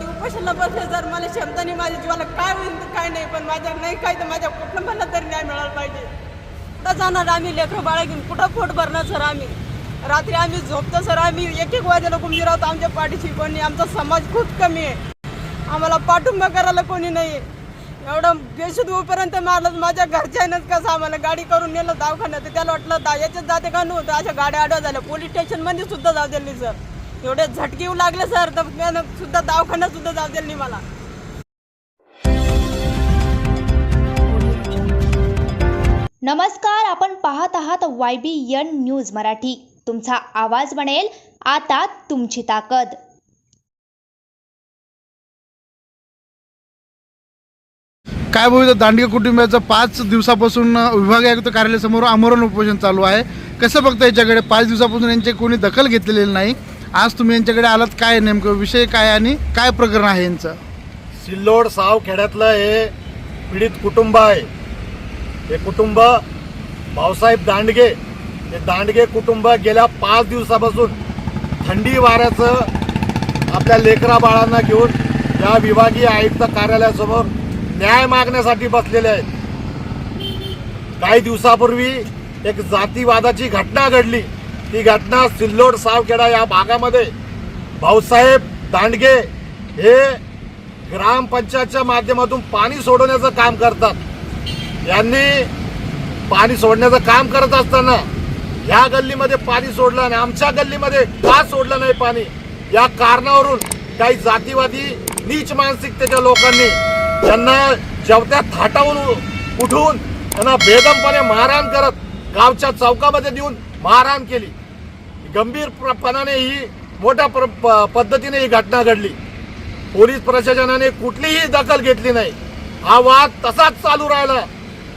एवढी उपोषणला बसले जर मला शब्दाने माझ्या जीवाला काय होईल तर काय नाही पण माझ्या नाही काय तर माझ्या कुटुंबाला तरी न्याय मिळाला पाहिजे. कुठं जाणार आम्ही लेकरं बाळा घेऊन कुठं पोट भरणार सर आम्ही? रात्री आम्ही झोपतो सर आम्ही एक एक वाजेला कुंभी राहतो आमच्या पाठीशी कोणी आमचा समाज खूप कमी आहे. आम्हाला पाठिंबा करायला कोणी नाही एवढं बेशुद्ध होईपर्यंत मारलं माझ्या घरच्यानंच कसं आम्हाला गाडी करून नेलं दवाखान्यात तर त्याला वाटलं दा याच्यात जाते का? नव्हतं अशा गाड्या आडव्या झाल्या. पोलीस स्टेशनमध्ये सुद्धा जाऊ दिली सर. एवढे झटके येऊ लागले सर तर सुद्धा दवाखान्यात सुद्धा जाऊ दिली नाही मला. नमस्कार आपण पाहत आहात Y B N news Marathi. तुमचा आवाज बनेल आता तुमची ताकद. काय बोलतो दांडगे कुटुंबियाचं पाच दिवसापासून विभागीय आयुक्त कार्यालयासमोर आमरण उपोषण चालू आहे. कसं बघता याच्याकडे? पाच दिवसापासून यांची कोणी दखल घेतलेली नाही. आज तुम्ही यांच्याकडे आलात काय नेमकं? विषय काय आणि काय प्रकरण आहे यांचं? सिल्लोड साव खेड्यातलं हे पीडित कुटुंब आहे. हे कुटुंब भाऊसाहेब दांडगे हे दांडगे कुटुंब गेल्या पाच दिवसापासून थंडी वाऱ्याचं आपल्या लेकरा बाळांना घेऊन या विभागीय आयुक्त कार्यालयासमोर न्याय मागण्यासाठी बसलेले आहेत. काही दिवसापूर्वी एक जातीवादाची घटना घडली. ती घटना सिल्लोड सावखेडा या भागामध्ये. भाऊसाहेब दांडगे हे ग्रामपंचायतच्या माध्यमातून पाणी सोडवण्याचं काम करतात. यांनी पाणी सोडण्याचं काम करत असताना ह्या गल्लीमध्ये पाणी सोडलं आणि आमच्या गल्लीमध्ये का सोडलं नाही पाणी? या कारणावरून काही जातीवादी नीच मानसिकतेच्या लोकांनी त्यांना जेवत्या थाटावून उठून त्यांना बेदमपणे मारहाण करत गावच्या चौकामध्ये देऊन मारहाण केली. गंभीरपणाने ही मोठ्या प्र- प- पद्धतीने ही घटना घडली. पोलीस प्रशासनाने कुठलीही दखल घेतली नाही. हा वाद तसाच चालू राहिला.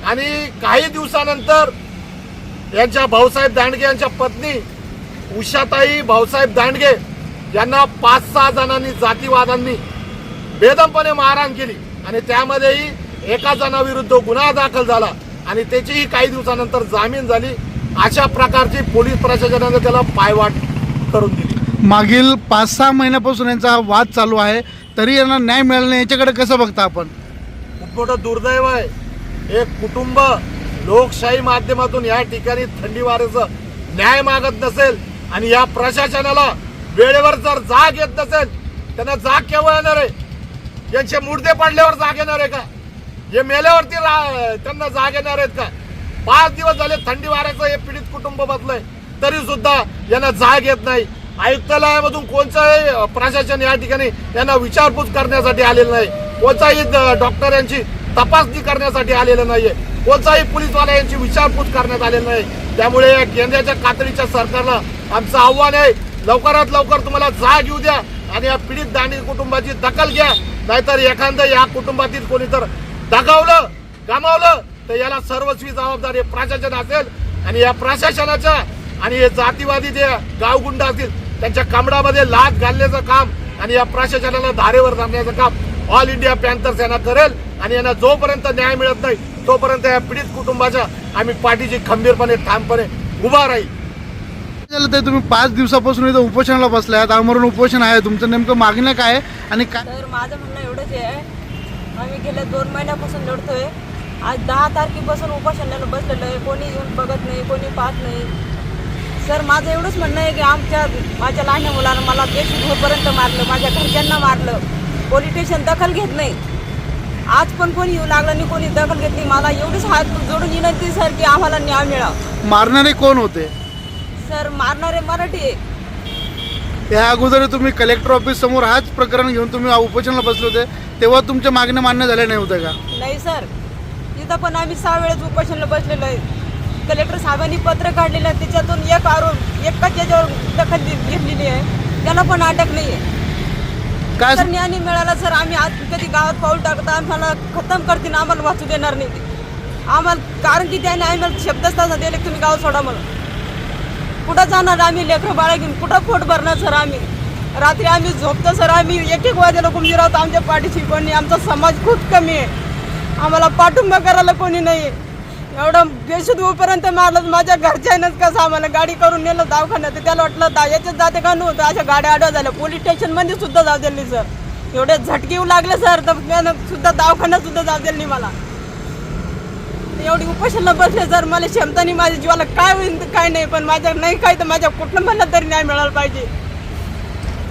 आणि काही दिवसानंतर यांच्या भाऊसाहेब दांडगे यांच्या पत्नी उषाताई भाऊसाहेब दांडगे यांना पाच सहा जणांनी जातीवादांनी बेदमपणे मारहाण केली. आणि त्यामध्येही एका जणाविरुद्ध गुन्हा दाखल झाला. आणि त्याचीही काही दिवसानंतर जामीन झाली. अशा प्रकारची पोलीस प्रशासनाने त्याला पायवाट करून दिली. मागील पाच सहा महिन्यापासून यांचा वाद चालू आहे तरी यांना न्याय मिळाला नाही याच्याकडे कसं बघता आपण? खूप मोठं दुर्दैव आहे? एक कुटुंब लोकशाही माध्यमातून या ठिकाणी थंडी वाऱ्याचं न्याय मागत नसेल आणि या प्रशासनाला वेळेवर जर जाग येत नसेल त्यांना जाग केव्हा येणार आहे? यांचे मुर्दे पडल्यावर जाग येणार आहे का? हे मेल्यावरती त्यांना जाग येणार आहेत का? पाच दिवस झाले थंडी वाऱ्याचं हे पीडित कुटुंब बसलंय तरी सुद्धा यांना जाग येत नाही. आयुक्तालयामधून कोणचंही प्रशासन या ठिकाणी यांना विचारपूस करण्यासाठी आलेलं नाही. कोणताही डॉक्टर यांची तपासणी करण्यासाठी आलेलं नाहीये. कोणताही पोलीसवाला यांची विचारपूस करण्यात आलेली नाही. त्यामुळे या केंद्राच्या कातडीच्या सरकारला आमचं आव्हान आहे. लवकरात लवकर तुम्हाला जाग येऊ द्या आणि या पीडित दांडी कुटुंबाची दखल घ्या. नाहीतर एखादं या कुटुंबातील कोणी तर दगावलं गमावलं तर याला सर्वस्वी जबाबदारी प्रशासन असेल आणि या प्रशासनाच्या आणि हे जातीवादी जे गावगुंड असतील त्यांच्या कांबडामध्ये लाच घालण्याचं काम आणि या प्रशासनाला धारेवर धरण्याचं काम ऑल इंडिया पॅन्थर्स यांना करेल आणि यांना जोपर्यंत न्याय मिळत नाही तोपर्यंत या पीडित कुटुंबाच्या आम्ही पाठीशी खंबीरपणे ठामपणे उभा राहील. झालं तर तुम्ही पाच दिवसापासून इथं उपोषणाला बसले आहात आमरण उपोषण आहे तुमचं नेमकं मागणं काय आहे आणि काय तर माझं म्हणणं एवढंच आहे आम्ही गेल्या दोन महिन्यापासून लढतोय. आज दहा तारखेपासून उपासनाला बसलेलो आहे. कोणी येऊन बघत नाही कोणी पाहत नाही. सर माझं एवढंच म्हणणं आहे की आमच्या माझ्या लहान मुलांना मला बेशुद्ध होईपर्यंत मारलं माझ्या घरच्यांना मारलं. पोलीस स्टेशन दखल घेत नाही. आज पण कोणी येऊ लागलं नाही कोणी दखल घेत नाही. मला एवढीच हात जोडून विनंती सर की आम्हाला न्याय मिळावा मारणारे कोण होते? सर मारणारे मराठी त्या अगोदर तुम्ही कलेक्टर ऑफिस समोर हाच प्रकरण घेऊन तुम्ही उपोषणाला बसले होते. तेव्हा तुमच्या मागण्या मान्य झाल्या नाही होत्या का? नाही सर. इथं पण आम्ही सहा वेळेस उपोषणला बसलेलो आहे. कलेक्टर साहेबांनी पत्र काढलेलं आहे त्याच्यातून एक आरोप एकाच याच्यावर दखल घेतलेली आहे. त्याला पण अटक नाही आहे. काय न्याय नाही मिळाला सर आम्ही आज कधी गावात पाऊल टाकता आम्हाला खतम करतील आम्हाला वाचू देणार नाही. आम्हाला कारण की त्याने आम्हाला शब्दच तसा दिले तुम्ही गाव सोडा मला कुठं जाणार आम्ही? लेकरं बाळा घेऊन कुठं पोट भरणार सर आम्ही? रात्री आम्ही झोपतो सर आम्ही एक एक वाजेला कुंभी राहतो आमच्या पाठीशी कोणी आमचा समाज खूप कमी आहे. आम्हाला पाठिंबा करायला कोणी नाही एवढं बेशुद्ध होईपर्यंत मारलं माझ्या घरच्यानंच कसं आम्हाला गाडी करून नेलं दवाखान्यात. तर त्याला वाटलं दा याच्यात जाते का नव्हतं? अशा गाड्या आडव्या झाल्या. पोलीस स्टेशनमध्ये सुद्धा जाऊ दिली सर. एवढे झटके येऊ लागले सर तर सुद्धा दवाखान्यात सुद्धा जाऊ दिलं मला. एवढी उपोषणला बसले सर. मला क्षमता नाही माझ्या जीवाला काय होईल काय नाही पण माझ्या नाही काय तर माझ्या कुटुंबाला तरी न्याय मिळाला पाहिजे.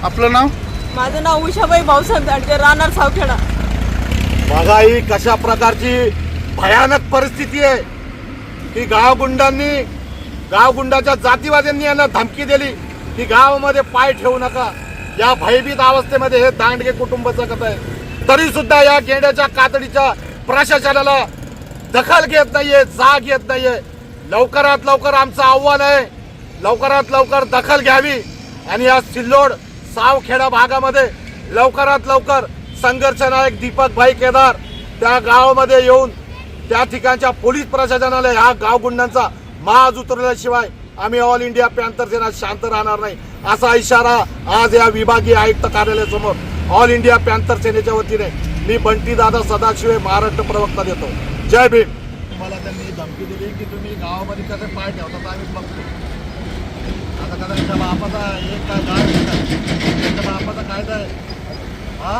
आपलं नाव? माझं नाव उषाबाई भाऊसाहेब राहणार सावखेडा. बघा ही कशा प्रकारची भयानक परिस्थिती आहे. की गावगुंडांनी गावगुंडाच्या जातीवाद्यांनी यांना धमकी दिली. की गावामध्ये पाय ठेवू नका. या भयभीत अवस्थेमध्ये हे दांडगे कुटुंब जगत आहे. तरी सुद्धा या गेंड्याच्या कातडीच्या प्रशासनाला दखल घेत नाहीये जाग येत नाहीये. लवकरात लवकर आमचं आव्हान आहे. लवकरात लवकर दखल घ्यावी. आणि या सिल्लोड सावखेडा भागामध्ये लवकरात लवकर संघर्ष नायक दीपकभाई केदार त्या गावामध्ये येऊन त्या ठिकाणच्या पोलीस प्रशासनाला ह्या गावगुंडांचा माज उतरल्याशिवाय आम्ही ऑल इंडिया पॅन्थर सेना शांत राहणार नाही. असा इशारा आज या विभागीय आयुक्त कार्यालयासमोर ऑल इंडिया पॅन्थर सेनेच्या वतीने मी बंटीदादा सदाशिवे महाराष्ट्र प्रवक्ता देतो. जय भीम. मला त्यांनी धमकी दिली की तुम्ही गावामध्ये कसे पाय ठेवतात आम्ही बघतो. आता कदाचित बापाचा एक काय गाय बापाचा कायदा आहे. हा.